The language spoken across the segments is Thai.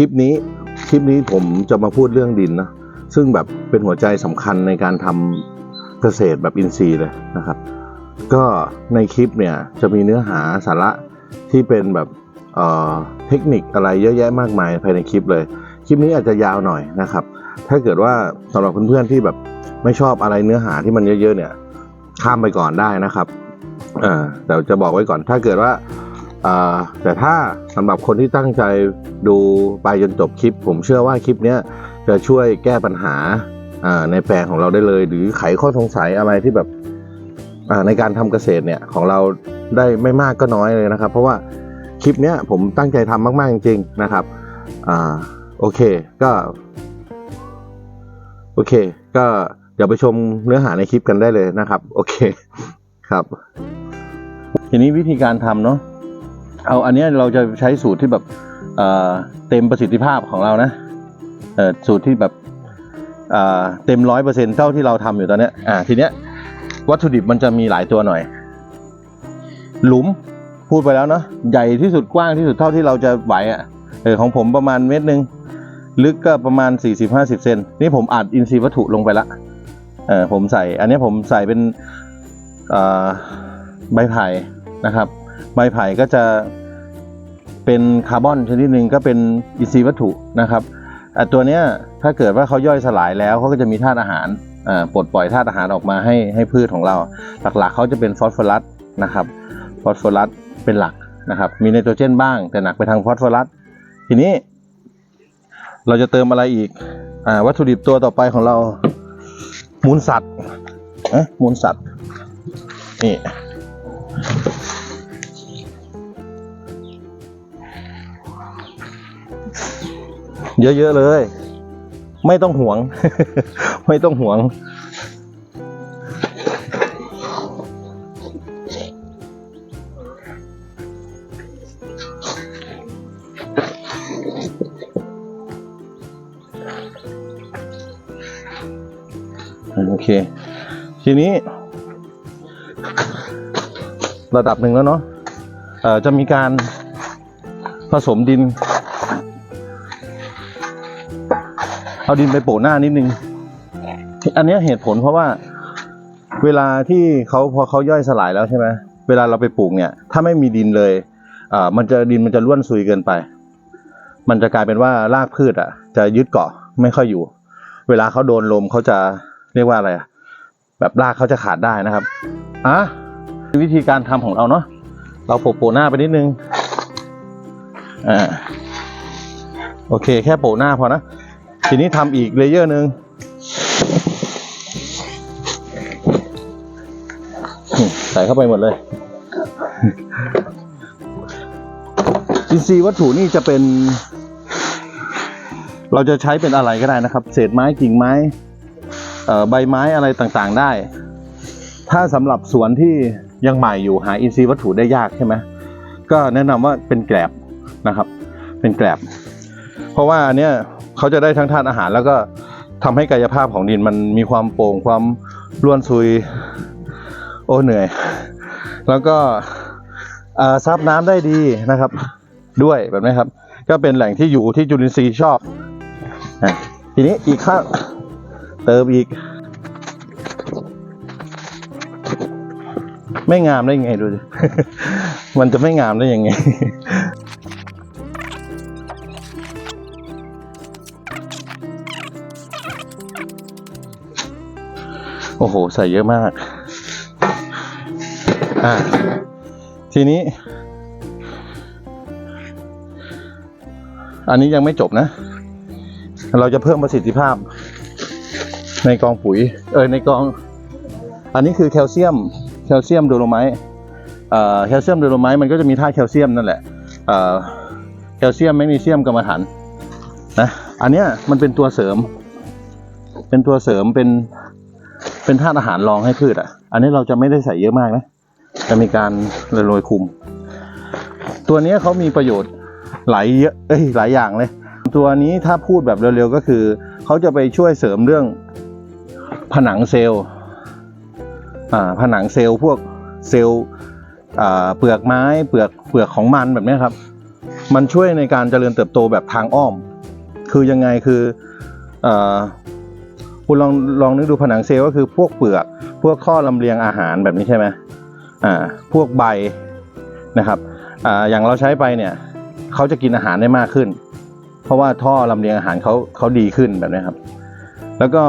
ลิปนี้คลิปนี้ผมจะมาพูดเรื่องดินนะซึ่งแบบเป็นหัวใจสำคัญในการทำเกษตรแบบอินทรีย์เลยนะครับ ก็ในคลิปเนี่ยจะมีเนื้อหาสาระที่เป็นแบบเเทคนิคอะไรเยอะแยะมากมายภายในคลิปเลย คลิปนี้อาจจะยาวหน่อยนะครับ ถ้าเกิดว่าสำหรับเพื่อนๆที่แบบไม่ชอบอะไรเนื้อหาที่มันเยอะๆเนี่ยข้ามไปก่อนได้นะครับอ่าแต่จะบอกไว้ก่อนถ้าเกิดว่าอ่าแต่ถ้าสำหรับคนที่ตั้งใจ ดูไปจนจบคลิป ผมเชื่อว่าคลิปนี้จะช่วยแก้ปัญหาในแปลงของเราได้เลย หรือไขข้อสงสัยอะไรที่แบบในการทำเกษตรเนี่ยของเราได้ไม่มากก็น้อยเลยนะครับ เพราะว่าคลิปนี้ผมตั้งใจทำมาก ๆ จริงๆนะครับอโอเคก็โอเค ก็เดี๋ยวไปชมเนื้อหาในคลิปกันได้เลยนะครับ โอเคครับ ทีนี้วิธีการทำเนาะเอาอันนี้เราจะใช้สูตรที่แบบ เต็มประสิทธิภาพของเรานะสูตรที่แบบเต็มร้อยเปอร์เซ็นต์เท่าที่เราทำอยู่ตอนนี้อ่าทีเนี้ยวัตถุดิบมันจะมีหลายตัวหน่อย หลุมพูดไปแล้วเนาะใหญ่ที่สุดกว้างที่สุดเท่าที่เราจะไหวอะ่ะเออของผมประมาณเมตรหนึ่งลึกก็ประมาณ 40-50 เซนนี่ผมอัดอินทรีย์วัตถุลงไปละเออผมใส่ อันนี้ผมใส่เป็นใบไผ่นะครับ ใบไผ่ก็จะ เป็นคาร์บอนชนิดหนึ่งก็เป็นอินทรีย์วัตถุนะครับตัวเนี้ยถ้าเกิดว่าเขาย่อยสลายแล้วเขาก็จะมีธาตุอาหารปลดปล่อยธาตุอาหารออกมาให้ให้พืชของเรา หลักๆเขาจะเป็นฟอสฟอรัสนะครับฟอสฟอรัสเป็นหลักนะครับมีไนโตรเจนบ้างแต่หนักไปทางฟอสฟอรัสทีนี้ เราจะเติมอะไรอีกอวัตถุดิบตัวต่อไปของเรามูลสัตว์มูลสัตว์นี่ เยอะๆเลย ไม่ต้องห่วง ไม่ต้องห่วง โอเค ทีนี้ ระดับหนึ่งแล้วเนาะจะมีการผสมดิน เอาดินไปโปะหน้านิดนึง อันเนี้ยเหตุผลเพราะว่า เวลาที่เขาพอเขาย่อยสลายแล้วใช่ไหมเวลาเราไปปลูกเนี่ย ถ้าไม่มีดินเลยเอ่อมันจะดินมันจะร่วนซุยเกินไป มันจะกลายเป็นว่ารากพืชอะ จะยึดเกาะไม่ค่อยอยู่ เวลาเขาโดนลมเขาจะเรียกว่าอะไรอะแบบรากเขาจะขาดได้นะครับอะวิธีการทำของเราเนาะเราโปะโปะหน้าไปนิดนึงอ่าโอเค แค่โปะหน้าพอนะ ทีนี้ทำอีกเลเยอร์หนึ่งใส่เข้าไปหมดเลยอินทรีย์วัตถุนี่จะเป็น เราจะใช้เป็นอะไรก็ได้นะครับ เศษไม้กิ่งไม้เใบไม้อะไรต่างๆได้ ถ้าสำหรับสวนที่ยังใหม่อยู่หาอินทรีย์วัตถุได้ยากใช่ไหมก็แนะนำว่าเป็นแกลบนะครับ เป็นแกลบ เพราะว่าเนี้ย เขาจะได้ทั้งธาตุอาหารแล้วก็ทำให้กายภาพของดินมันมีความโปร่งความร่วนซุย โอ้เหนื่อย แล้วก็ซับน้ำได้ดีนะครับ ด้วยแบบนี้ครับ ก็เป็นแหล่งที่อยู่ที่จุลินทรีย์ชอบทีนี้อีกข้างเติมอีก ไม่งามได้ยังไงดูมันจะไม่งามได้ยังไง โอ้โห ใส่เยอะมาก อ่าทีนี้ อันนี้ยังไม่จบนะ เราจะเพิ่มประสิทธิภาพ ในกองปุ๋ย เออในกอง อันนี้คือแคลเซียม แคลเซียมโดโลไมต์เอ่อแคลเซียมโดโลไมต์มันก็จะมีธาตุแคลเซียมนั่นแหละเอ่อแคลเซียมแมกนีเซียมกรรมฐานนะ อันเนี้ยมันเป็นตัวเสริม เป็นตัวเสริมเป็น เป็นธาตุอาหารรองให้พืชอะ อันนี้เราจะไม่ได้ใส่เยอะมากนะ จะมีการโรยคุม ตัวนี้เขามีประโยชน์หลายเยอะเอ้ยหลายอย่างเลย ตัวนี้ถ้าพูดแบบเร็วๆก็คือ เขาจะไปช่วยเสริมเรื่องผนังเซลล์อ่ผนังเซลล์พวกเซลล์เปลือกไม้เปลือกเปลือกของมันแบบนี้ครับ มันช่วยในการเจริญเติบโตแบบทางอ้อม คือยังไงคืออ คุณลองลองนึกดูผนังเซลล์ก็คือพวกเปลือก พวกข้อลำเลียงอาหารแบบนี้ใช่ไหมอ่าพวกใบนะครับอ่าอย่างเราใช้ไปเนี่ยเขาจะกินอาหารได้มากขึ้น เพราะว่าท่อลำเลียงอาหารเขาเขาดีขึ้นแบบนี้ครับ แล้วก็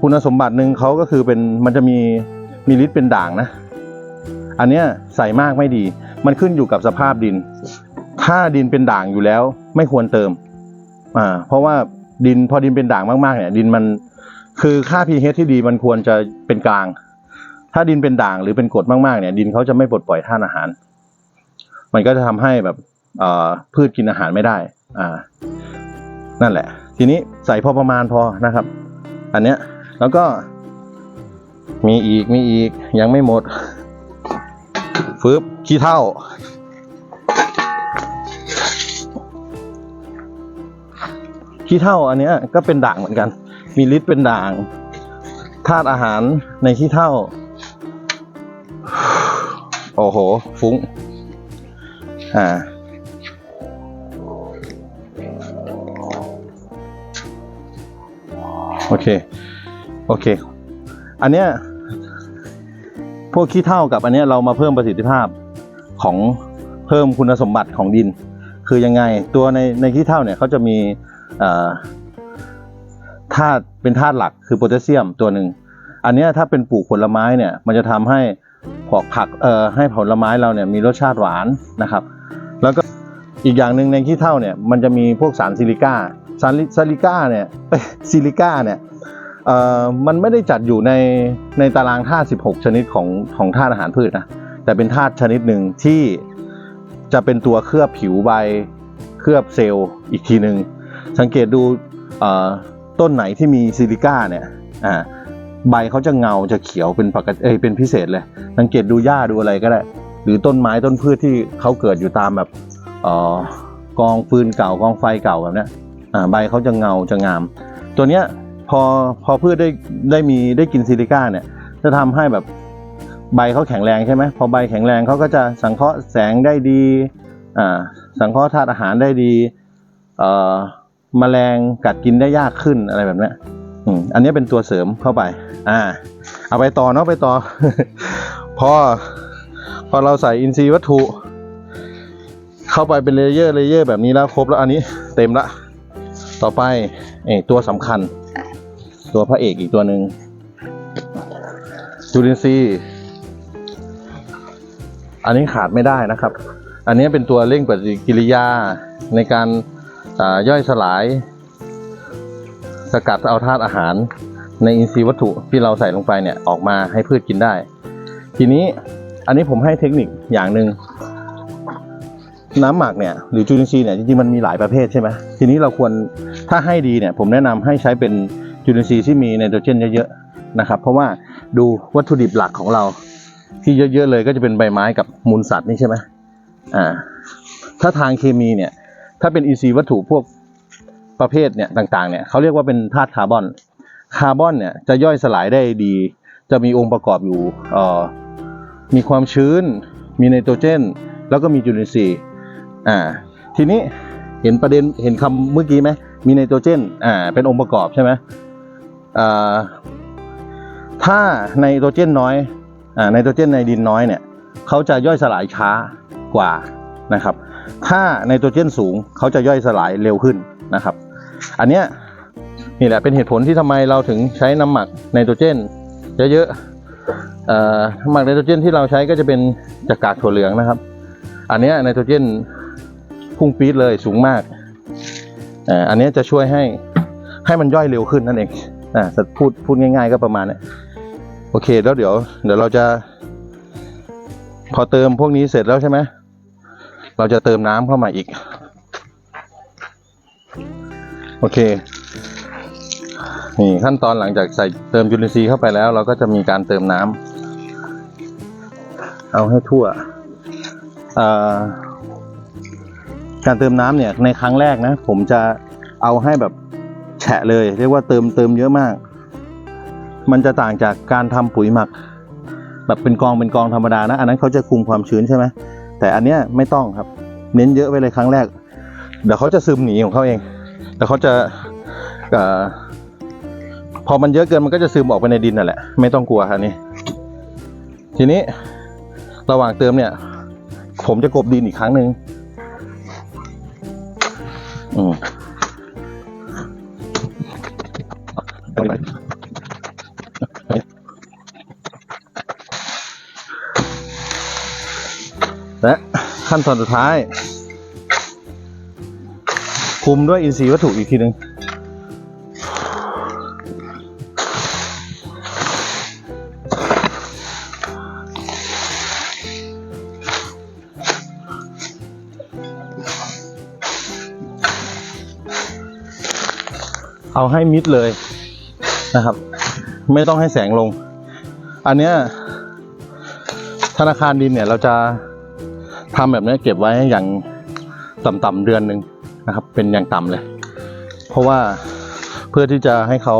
คุณสมบัติหนึ่งเขาก็คือเป็นมันจะมีมีฤทธิ์เป็นด่างนะ อันเนี้ยใส่มากไม่ดี มันขึ้นอยู่กับสภาพดิน ถ้าดินเป็นด่างอยู่แล้วไม่ควรเติมอ่าเพราะว่าดินพอดินเป็นด่างมากๆเนี่ย ดินมัน คือค่า pH ที่ดีมันควรจะเป็นกลาง ถ้าดินเป็นด่างหรือเป็นกรดมากๆเนี่ย ดินเขาจะไม่ปลดปล่อยธาตุอาหาร มันก็จะทำให้แบบพืชกินอาหารไม่ได้ อ่า นั่นแหละ ทีนี้ใส่พอประมาณพอนะครับ อันเนี้ย แล้วก็ มีอีก มีอีก ยังไม่หมดฟึบขี้เท่า ขี้เท่าอันเนี้ยก็เป็นด่างเหมือนกัน มีฤทธิ์เป็นด่างธาตุอาหารในขี้เท่า โอ้โห ฟุ้ง อ่า โอเค โอเค อันเนี้ย พวกขี้เท่ากับอันเนี้ยเรามาเพิ่มประสิทธิภาพของเพิ่มคุณสมบัติของดิน คือยังไงตัวในในขี้เท่าเนี่ยเขาจะมีอ่อ ธาตุเป็นธาตุหลักคือโพแทสเซียมตัวหนึ่งอันนี้ถ้าเป็นปลูกผลไม้เนี่ยมันจะทำให้ผอกผักเอ่อให้ผลไม้เราเนี่ยมีรสชาติหวานนะครับ แล้วก็อีกอย่างหนึ่งในขี้เท่าเนี่ยมันจะมีพวกสารซิลิก้าสารซิลิก้าเนี่ยซิลิก้าเนี่ยเอ่อมันไม่ได้จัดอยู่ในในตารางธาตุ16 ชนิดของของธาตุอาหารพืชนะแต่เป็นธาตุชนิดหนึ่งที่จะเป็นตัวเคลือบผิวใบเคลือบเซลล์อีกทีหนึ่งสังเกตดู ต้นไหนที่มีซิลิก้าเนี่ยอ่าใบเขาจะเงาจะเขียวเป็นปกติเอ้ยเป็นพิเศษเลย สังเกตดูหญ้าดูอะไรก็ได้ หรือต้นไม้ต้นพืชที่เขาเกิดอยู่ตามแบบเออกองฟืนเก่ากองไฟเก่าแบบนี้อ่าใบเขาจะเงาจะงาม ตัวเนี้ยพอพอพืชได้ได้มีได้กินซิลิก้าเนี่ย จะทำให้แบบใบเขาแข็งแรงใช่ไหมพอใบแข็งแรงเขาก็จะสังเคราะห์แสงได้ดีอ่าสังเคราะห์ธาตุอาหารได้ดีเอ่อ แมลงกัดกินได้ยากขึ้นอะไรแบบนี้อันนี้เป็นตัวเสริมเข้าไป อ่า เอาไปต่อเนาะไปต่อ พอ พอเราใส่อินทรีย์วัตถุ เข้าไปเป็นเลเยอร์เลเยอร์แบบนี้แล้วครบแล้วอันนี้เต็มละ ต่อไปเอตัวสำคัญ ตัวพระเอกอีกตัวหนึ่งจุลินทรีย์อันนี้ขาดไม่ได้นะครับ อันนี้เป็นตัวเร่งปฏิกิริยาในการ ย่อยสลาย สกัดเอาธาตุอาหาร ในอินทรีย์วัตถุที่เราใส่ลงไปเนี่ยออกมาให้พืชกินได้ ทีนี้อันนี้ผมให้เทคนิคอย่างหนึ่งน้ำหมักเนี่ยหรือจุลินทรีย์เนี่ยจริงๆมันมีหลายประเภทใช่ไหมทีนี้เราควรถ้าให้ดีเนี่ยผมแนะนำให้ใช้เป็นจุลินทรีย์ที่มีไนโตรเจนเยอะๆนะครับ เพราะว่าดูวัตถุดิบหลักของเรา ที่เยอะๆเลยก็จะเป็นใบไม้กับมูลสัตว์นี่ใช่ไหมอ่าถ้าทางเคมีเนี่ย ถ้าเป็นอินทรีย์วัตถุพวกประเภทเนี่ยต่างๆเนี่ยเขาเรียกว่าเป็นธาตุคาร์บอน คาร์บอนเนี่ยจะย่อยสลายได้ดี จะมีองค์ประกอบอยู่เอ่อมีความชื้น มีไนโตรเจน แล้วก็มีจุลินทรีย์อ่าทีนี้เห็นประเด็นเห็นคำเมื่อกี้ไหมมีไนโตรเจนอ่าเป็นองค์ประกอบใช่ไหมอ่าถ้าไนโตรเจนน้อยอ่าไนโตรเจนในดินน้อยเนี่ยเขาจะย่อยสลายช้ากว่า นะครับ ถ้าไนโตรเจนสูงเขาจะย่อยสลายเร็วขึ้นนะครับ อันเนี้ยนี่แหละเป็นเหตุผลที่ทำไมเราถึงใช้น้ำหมักไนโตรเจนเยอะๆเอ่อน้ำหมักไนโตรเจนที่เราใช้ก็จะเป็นจากกากถั่วเหลืองนะครับ อันเนี้ยไนโตรเจนพุ่งปี๊ดเลยสูงมากอันเนี้ยจะช่วยให้ให้มันย่อยเร็วขึ้นนั่นเองอ่าพูดพูดง่าย ๆ ก็ประมาณนี้โอเคแล้วเดี๋ยว เดี๋ยวเราจะ พอเติมพวกนี้เสร็จแล้วใช่ไหม เราจะเติมน้ำเข้ามาอีก โอเค นี่ขั้นตอนหลังจากใส่เติมจุลินทรีย์เข้าไปแล้ว เราก็จะมีการเติมน้ำเอาให้ทั่ว การเติมน้ำเนี่ยในครั้งแรกนะ ผมจะเอาให้แบบแฉะเลย เรียกว่าเติมเติมเยอะมาก มันจะต่างจากการทำปุ๋ยหมัก แบบเป็นกองเป็นกองธรรมดานะ อันนั้นเขาจะคุมความชื้นใช่ไหม แต่อันเนี้ยไม่ต้องครับ เน้นเยอะไปเลยครั้งแรก เดี๋ยวเขาจะซึมหนีของเขาเองแต่เขาจะอพอมันเยอะเกินมันก็จะซึมออกไปในดินนั่นแหละ ไม่ต้องกลัวครับนี่ทีนี้ระหว่างเติมเนี่ย ผมจะกบดินอีกครั้งหนึ่งอืม ขั้นตอนสุดท้าย คุมด้วยอินทรีย์วัตถุอีกทีหนึ่งเอาให้มิดเลยนะครับ ไม่ต้องให้แสงลง อันเนี้ยธนาคารดินเนี่ยเราจะ ทำแบบนี้เก็บไว้อย่างต่ำๆเดือนหนึ่งนะครับ เป็นอย่างต่ำเลย เพราะว่าเพื่อที่จะให้เขา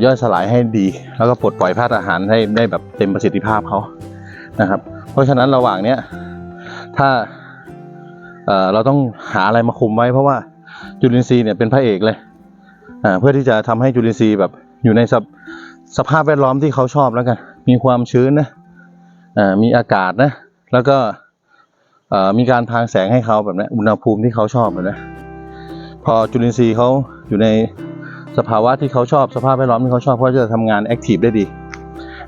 เย่อยสลายให้ดี แล้วก็ปลดปล่อยธาตุอาหารให้ได้แบบเต็มประสิทธิภาพเขานะครับ เพราะฉะนั้นระหว่างเนี้ยถ้าเเราต้องหาอะไรมาคุมไว้ เพราะว่าจุลินทรีย์เนี่ยเป็นพระเอกเลยเพื่อที่จะทำให้จุลินทรีย์แบบอยู่ในสภสภาพแวดล้อมที่เขาชอบแล้วกัน มีความชื้นนะมีอากาศนะ แล้วก็ มีการพรางแสงให้เขาแบบนี้อุณหภูมิที่เขาชอบแบบนี้พอจุลินทรีย์เขาอยู่ในสภาวะที่เขาชอบสภาพแวดล้อมที่เขาชอบเขาจะทำงานแอคทีฟได้ดี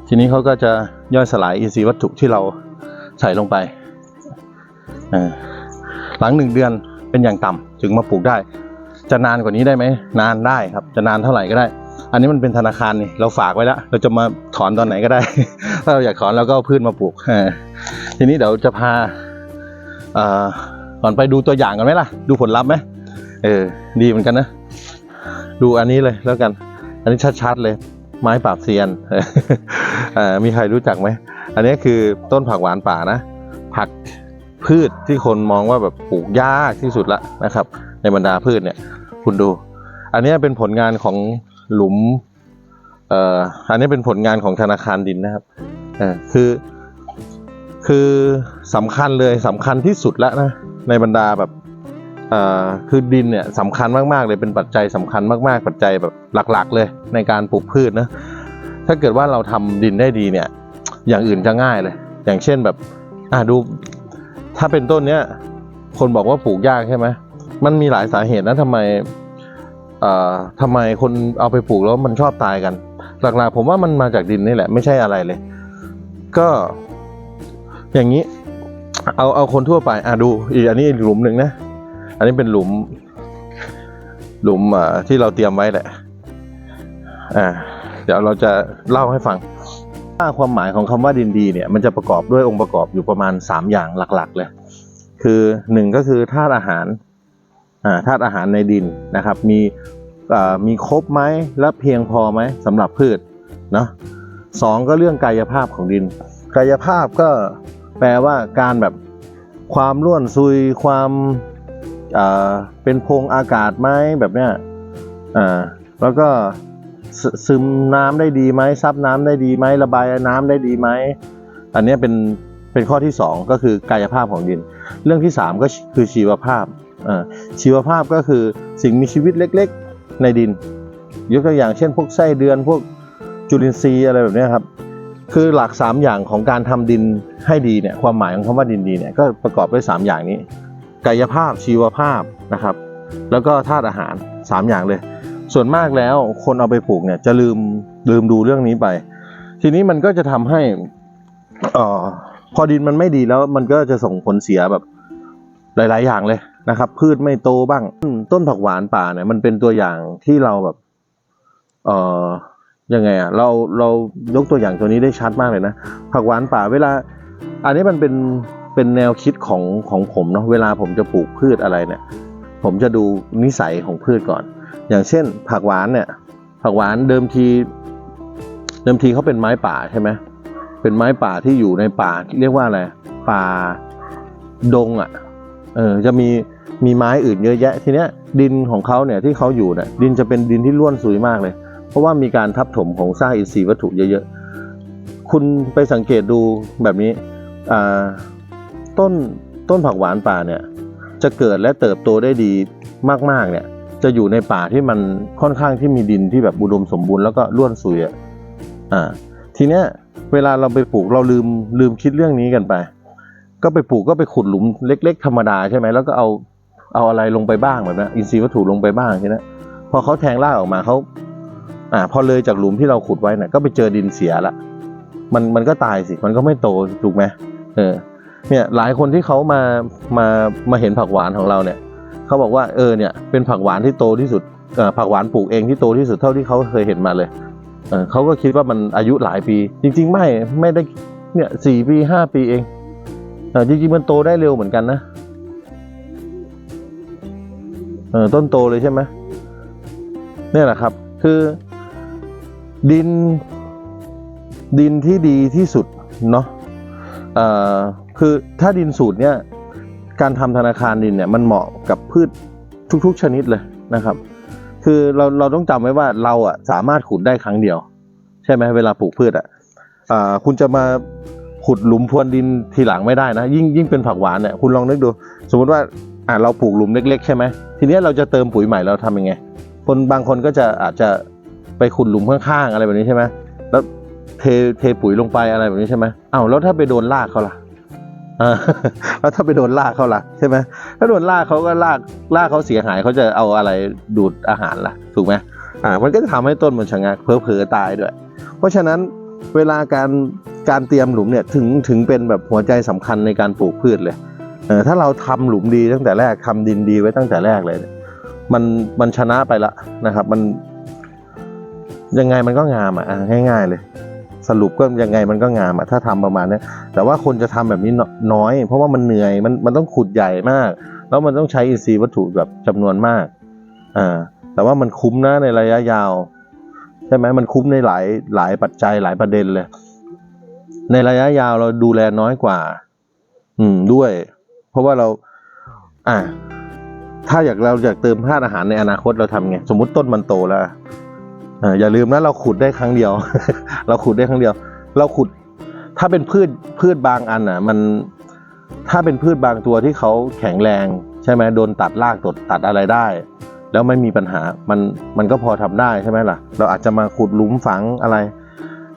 ทีนี้เขาก็จะย่อยสลายอินทรีย์วัตถุที่เราใส่ลงไป หลังหนึ่งเดือนเป็นอย่างต่ำถึงมาปลูกได้ จะนานกว่านี้ได้ไหมนานได้ครับจะนานเท่าไหร่ก็ได้ อันนี้มันเป็นธนาคารนี่เราฝากไว้แล้ว เราจะมาถอนตอนไหนก็ได้ ถ้าเราอยากถอนเราก็เอาพืชมาปลูกทีนี้เดี๋ยวจะพา ก่อนไปดูตัวอย่างกันไหมล่ะ ดูผลลัพธ์ไหมเออ ดีเหมือนกันนะ ดูอันนี้เลยแล้วกัน อันนี้ชัดๆเลย ไม้ปราบเซียนเออมีใครรู้จักไหม อันนี้คือต้นผักหวานป่านะ ผักพืชที่คนมองว่าแบบปลูกยากที่สุดละนะครับ ในบรรดาพืชเนี่ย คุณดู อันนี้เป็นผลงานของหลุม เอ่อ อันนี้เป็นผลงานของธนาคารดินนะครับ เออคือ คือสำคัญเลยสำคัญที่สุดแล้วนะในบรรดาแบบคือดินเนี่ยสำคัญมากๆเลยเป็นปัจจัยสำคัญมากๆ ปัจจัยแบบหลักๆ เลยในการปลูกพืชนะถ้าเกิดว่าเราทำดินได้ดีเนี่ย อย่างอื่นจะง่ายเลย อย่างเช่นแบบอะดู ถ้าเป็นต้นเนี้ยคนบอกว่าปลูกยากใช่ไหมมันมีหลายสาเหตุนะทำไมอ่อทำไมคนเอาไปปลูกแล้วมันชอบตายกัน หลักๆ ผมว่ามันมาจากดินนี่แหละไม่ใช่อะไรเลย ก็ อย่างนี้ เอาเอาคนทั่วไปอะดูอีกอันนี้หลุมหนึ่งนะ อันนี้เป็นหลุม หลุมอ่าที่เราเตรียมไว้แหละ อ่า เดี๋ยวเราจะเล่าให้ฟังว่าความหมายของคำว่าดินดีเนี่ย มันจะประกอบด้วยองค์ประกอบอยู่ประมาณสามอย่างหลักๆ เลย คือหนึ่งก็คือธาตุอาหารอ่าธาตุอาหารในดินนะครับ มีอ่ามีครบไหมและเพียงพอไหมสำหรับพืชเนาะสองก็เรื่องกายภาพของดิน กายภาพก็ แปลว่าการแบบความร่วนซุยความเป็นพงอากาศไหมแบบเนี้ยอ่าแล้วก็ซึมน้ำได้ดีไหมซับน้ำได้ดีไหมระบายน้ำได้ดีไหมอันนี้เป็นเป็นข้อที่สองก็คือกายภาพของดิน เรื่องที่สามก็คือชีวภาพอ่าชีวภาพก็คือสิ่งมีชีวิตเล็กๆในดิน ยกตัวอย่างเช่น พวกไส้เดือนพวกจุลินทรีย์อะไรแบบเนี้ยครับ คือหลักสามอย่างของการทำดินให้ดีเนี่ยความหมายของคำว่าดินดีเนี่ยก็ประกอบด้วยสามอย่างนี้ กายภาพชีวภาพนะครับ แล้วก็ธาตุอาหารสามอย่างเลย ส่วนมากแล้วคนเอาไปปลูกเนี่ยจะลืมลืมดูเรื่องนี้ไป ทีนี้มันก็จะทำให้อ่อพอดินมันไม่ดีแล้วมันก็จะส่งผลเสียแบบหลาย ๆ อย่างเลยนะครับ พืชไม่โตบ้าง ต้นผักหวานป่าเนี่ยมันเป็นตัวอย่างที่เราแบบเอ่อ ยังไงอะเราเรายกตัวอย่างตัวนี้ได้ชัดมากเลยนะผักหวานป่าเวลา อันนี้มันเป็นเป็นแนวคิดของของผมเนาะเวลาผมจะปลูกพืชอะไรเนี่ย ผมจะดูนิสัยของพืชก่อน อย่างเช่น ผักหวานเนี่ย ผักหวานเดิมที เดิมทีเขาเป็นไม้ป่าใช่ไหมเป็นไม้ป่าที่อยู่ในป่าเรียกว่าอะไรป่าดงอะเออจะมีมีไม้อื่นเยอะแยะทีเนี้ยดินของเขาเนี่ยที่เขาอยู่เนี่ยดินจะเป็นดินที่ร่วนซุยมากเลย เพราะว่ามีการทับถมของซากอินทรีย์วัตถุเยอะๆ คุณไปสังเกตดูแบบนี้ต้นต้นผักหวานป่าเนี่ยจะเกิดและเติบโตได้ดีมากๆเนี่ยจะอยู่ในป่าที่มันค่อนข้างที่มีดินที่แบบอุดมสมบูรณ์แล้วก็ร่วนซุยอะอ่าทีเนี้ยเวลาเราไปปลูกเราลืมลืมคิดเรื่องนี้กันไป ก็ไปปลูกก็ไปขุดหลุมเล็ก ๆ ธรรมดาใช่ไหมแล้วก็เอาเอาอะไรลงไปบ้างแบบนั้นอินทรีย์วัตถุลงไปบ้างใช่ไหมพอเขาแทงรากออกมาเขา อ่าพอเลยจากหลุมที่เราขุดไว้น่ะก็ไปเจอดินเสียละมันมันก็ตายสิมันก็ไม่โตถูกไหมเออเนี่ยหลายคนที่เขามามามาเห็นผักหวานของเราเนี่ยเขาบอกว่าเออเนี่ยเป็นผักหวานที่โตที่สุดเอ่อผักหวานปลูกเองที่โตที่สุดเท่าที่เขาเคยเห็นมาเลยเออเขาก็คิดว่ามันอายุหลายปี จริง ๆ ไม่ไม่ได้เนี่ยสี่ปีห้าปีเองเออจริงๆมันโตได้เร็วเหมือนกันนะเออต้นโตเลยใช่ไหมเนี่ยแหละครับ คือ ดินดินที่ดีที่สุดเนาะคือถ้าดินสูตรเนี่ยการทำธนาคารดินเนี่ยมันเหมาะกับพืชทุกๆชนิดเลยนะครับ คือเราเราต้องจำไว้ว่าเราอะสามารถขุดได้ครั้งเดียว ใช่ไหมเวลาปลูกพืชอะคุณจะมาขุดหลุมพรวนดินทีหลังไม่ได้นะ ยิ่งยิ่งเป็นผักหวานเนี่ยคุณลองนึกดู สมมติว่าอ่าเราปลูกหลุมเล็ก ๆ ใช่ไหมทีนี้เราจะเติมปุ๋ยใหม่เราทำยังไง คนบางคนก็จะอาจจะ ไปขุดหลุมข้างๆอะไรแบบนี้ใช่ไหมแล้วเทเทปุ๋ยลงไปอะไรแบบนี้ใช่ไหมอ้าวแล้วถ้าไปโดนรากเขาล่ะอ่าแล้วถ้าไปโดนลากเขาล่ะใช่ไหมถ้าโดนลากเขาก็ลากลากเขาเสียหายเขาจะเอาอะไรดูดอาหารล่ะ ถูกไหมอ่า มันก็จะทำให้ต้นมันชะงักเผลอตายด้วย เพราะฉะนั้นเวลาการการเตรียมหลุมเนี่ยถึงถึงเป็นแบบหัวใจสำคัญในการปลูกพืชเลยเออถ้าเราทำหลุมดีตั้งแต่แรกทำดินดีไว้ตั้งแต่แรกเลย มันมันชนะไปละนะครับ มัน ยังไงมันก็งามอะง่าย ๆ เลย สรุปก็ยังไงมันก็งามอะถ้าทำประมาณนี้แต่ว่าคนจะทำแบบนี้น้อย เพราะว่ามันเหนื่อยมันมันต้องขุดใหญ่มาก แล้วมันต้องใช้อินทรีย์วัตถุแบบจำนวนมากอ่าแต่ว่ามันคุ้มนะในระยะยาวใช่ไหมมันคุ้มในหลายหลายปัจจัยหลายประเด็นเลย ในระยะยาวเราดูแลน้อยกว่า อืมด้วย เพราะว่าเรา อ่าถ้าอยากเราอยากเติมธาตุอาหารในอนาคตเราทำไง สมมติต้นมันโตแล้ว อย่าลืมนะเราขุดได้ครั้งเดียว เราขุดได้ครั้งเดียว เราขุดถ้าเป็นพืชพืชบางอันอะ มันถ้าเป็นพืชบางตัวที่เขาแข็งแรง ใช่ไหมโดนตัดรากตดตัดอะไรได้ แล้วไม่มีปัญหามันมันก็พอทำได้ใช่ไหมล่ะ เราอาจจะมาขุดหลุมฝังอะไร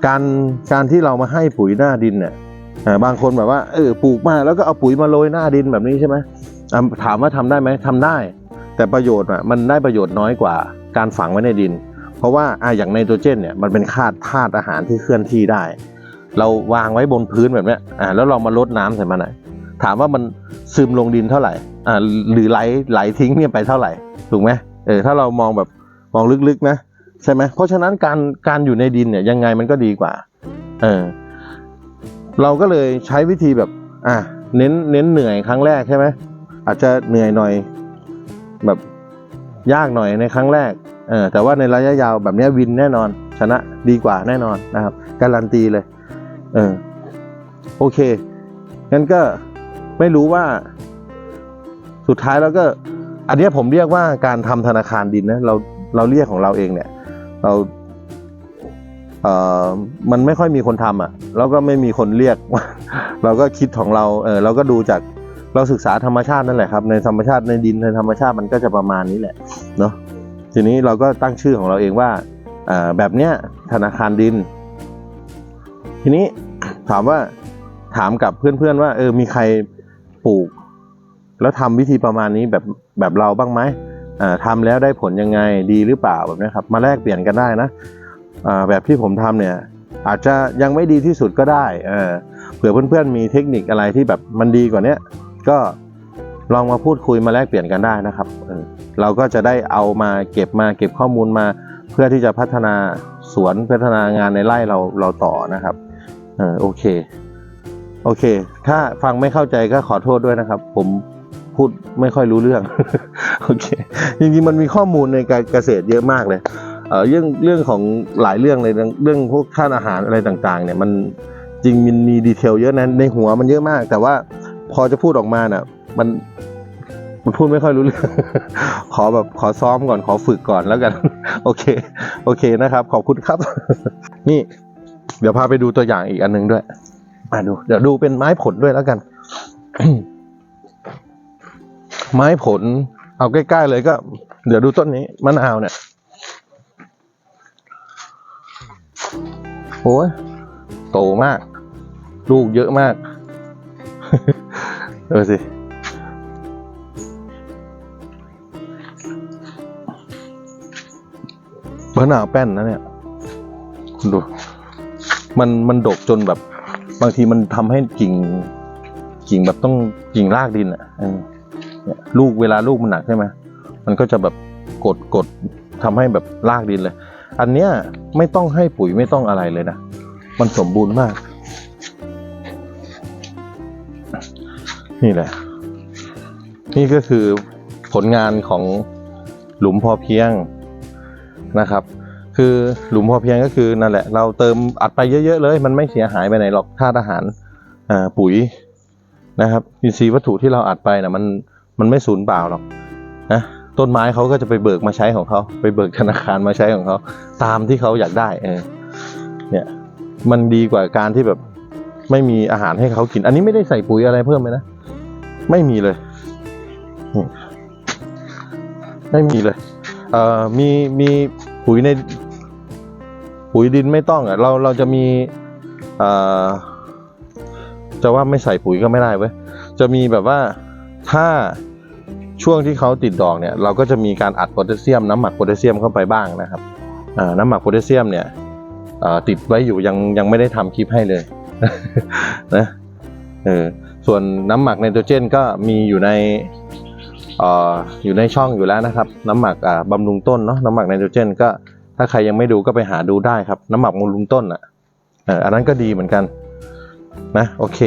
การการที่เรามาให้ปุ๋ยหน้าดินเนี่ยอ่าบางคนแบบว่าเออปลูกมาแล้วก็เอาปุ๋ยมาโรยหน้าดินแบบนี้ใช่ไหมถามว่าทำได้ไหมทำได้ แต่ประโยชน์อะมันได้ประโยชน์น้อยกว่า การฝังไว้ในดิน ราะว่าอ่าอย่างไนโตรเจนเนี่ยมันเป็นธาตุธาตุอาหารที่เคลื่อนที่ได้ เราวางไว้บนพื้นแบบนี้อ่าแล้วเรามาลดน้ำใส่มันหน่อยถามว่ามันซึมลงดินเท่าไหร่อ่าหรือไหลไหลทิ้งเนี่ยไปเท่าไหร่ถูกไหมเออถ้าเรามองแบบมองลึกๆนะใช่ไหมเพราะฉะนั้นการการอยู่ในดินเนี่ยยังไงมันก็ดีกว่าเออเราก็เลยใช้วิธีแบบอะเน้นเน้นเหนื่อยครั้งแรกใช่ไหมอาจจะเหนื่อยหน่อย แบบยากหน่อยในครั้งแรก เออแต่ว่าในระยะยาวแบบนี้วินแน่นอน ชนะดีกว่าแน่นอนนะครับ การันตีเลยเออโอเคงั้นก็ไม่รู้ว่า สุดท้ายแล้วก็ อันนี้ผมเรียกว่าการทำธนาคารดินนะเราเราเรียกของเราเองเนี่ย เราเอ่อมันไม่ค่อยมีคนทำอะ แล้วก็ไม่มีคนเรียก เราก็คิดของเราเออเราก็ดูจากเราศึกษาธรรมชาตินั่นแหละครับ ในธรรมชาติในดินในธรรมชาติมันก็จะประมาณนี้แหละเนาะ ทีนี้เราก็ตั้งชื่อของเราเองว่าแบบเนี้ยธนาคารดิน ทีนี้ถามว่าถามกับเพื่อนๆว่าเออมีใครปลูก แล้วทำวิธีประมาณนี้แบบแบบเราบ้างไหมอ่าทำแล้วได้ผลยังไงดีหรือเปล่าแบบนี้ครับมาแลกเปลี่ยนกันได้นะแบบที่ผมทำเนี่ยอาจจะยังไม่ดีที่สุดก็ได้เผื่อเพื่อนๆมีเทคนิคอะไรที่แบบมันดีกว่านี้ก็ ลองมาพูดคุยมาแลกเปลี่ยนกันได้นะครับเราก็จะได้เอามาเก็บมาเก็บข้อมูลมา เพื่อที่จะพัฒนาสวนพัฒนางานในไร่เราเราต่อนะครับเออโอเคโอเค ถ้าฟังไม่เข้าใจก็ขอโทษด้วยนะครับ ผมพูดไม่ค่อยรู้เรื่องโอเคจริงๆมันมีข้อมูลในการเกษตรเยอะมากเลยเออเรื่องเรื่องของหลายเรื่องเลยเรื่องพวกค่าอาหารอะไรต่างๆ เนี่ยมันจริงมันมีดีเทลเยอะนะในหัวมันเยอะมาก แต่ว่าพอจะพูดออกมาเน่ะ มันมันพูดไม่ค่อยรู้เรื่อง ขอแบบขอซ้อมก่อนขอฝึกก่อนแล้วกัน โอเค โอเคนะครับ ขอบคุณครับ นี่ เดี๋ยวพาไปดูตัวอย่างอีกอันหนึงด้วย มาดู เดี๋ยวดูเป็นไม้ผลด้วยแล้วกัน ไม้ผล เอาใกล้ๆเลยก็ เดี๋ยวดูต้นนี้มะนาวเนี่ยโอ้ยโตมาก ลูกเยอะมาก เออสิ มะนาวแป้นนะเนี่ย คุณดู มันมันดกจนแบบ บางทีมันทำให้กิ่ง กิ่งแบบต้องกิ่งรากดินอะเออเนี่ยลูกเวลาลูกมันหนักใช่ไหมมันก็จะแบบกดกดทำให้แบบรากดินเลย อันเนี้ยไม่ต้องให้ปุ๋ยไม่ต้องอะไรเลยนะ มันสมบูรณ์มาก นี่แหละ นี่ก็คือผลงานของหลุมพอเพียง นะครับ คือหลุมพอเพียงก็คือนั่นแหละ เราเติมอัดไปเยอะๆเลย มันไม่เสียหายไปไหนหรอกธาตุอาหารปุ๋ยนะครับอินทรีย์วัตถุที่เราอัดไปนะมันมันไม่สูญเปล่าหรอกนะต้นไม้เขาก็จะไปเบิกมาใช้ของเขาไปเบิกธนาคารมาใช้ของเขาตามที่เขาอยากได้เออเนี่ยมันดีกว่าการที่แบบไม่มีอาหารให้เขากิน อันนี้ไม่ได้ใส่ปุ๋ยอะไรเพิ่มเลยนะ ไม่มีเลย ไม่มีเลยเอ่อมีมี ปุ๋ยในปุ๋ยดินไม่ต้องอะเราเราจะมีจะว่าไม่ใส่ปุ๋ยก็ไม่ได้เว้ยจะมีแบบว่าถ้าช่วงที่เขาติดดอกเนี่ย เราก็จะมีการอัดโพแทสเซียม น้ำหมักโพแทสเซียมเข้าไปบ้างนะครับน้ำหมักโพแทสเซียมเนี่ยติดไว้อยู่ยังยังไม่ได้ทำคลิปให้เลยนะเออส่วนน้ำหมักไนโตรเจนก็มีอยู่ใน อยู่ในช่องอยู่แล้วนะครับ น้ำหมักบำรุงต้นเนาะน้ำหมักไนโตรเจนก็ถ้าใครยังไม่ดูก็ไปหาดูได้ครับ น้ำหมักบำรุงต้นอะอันนั้นก็ดีเหมือนกันนะโอเค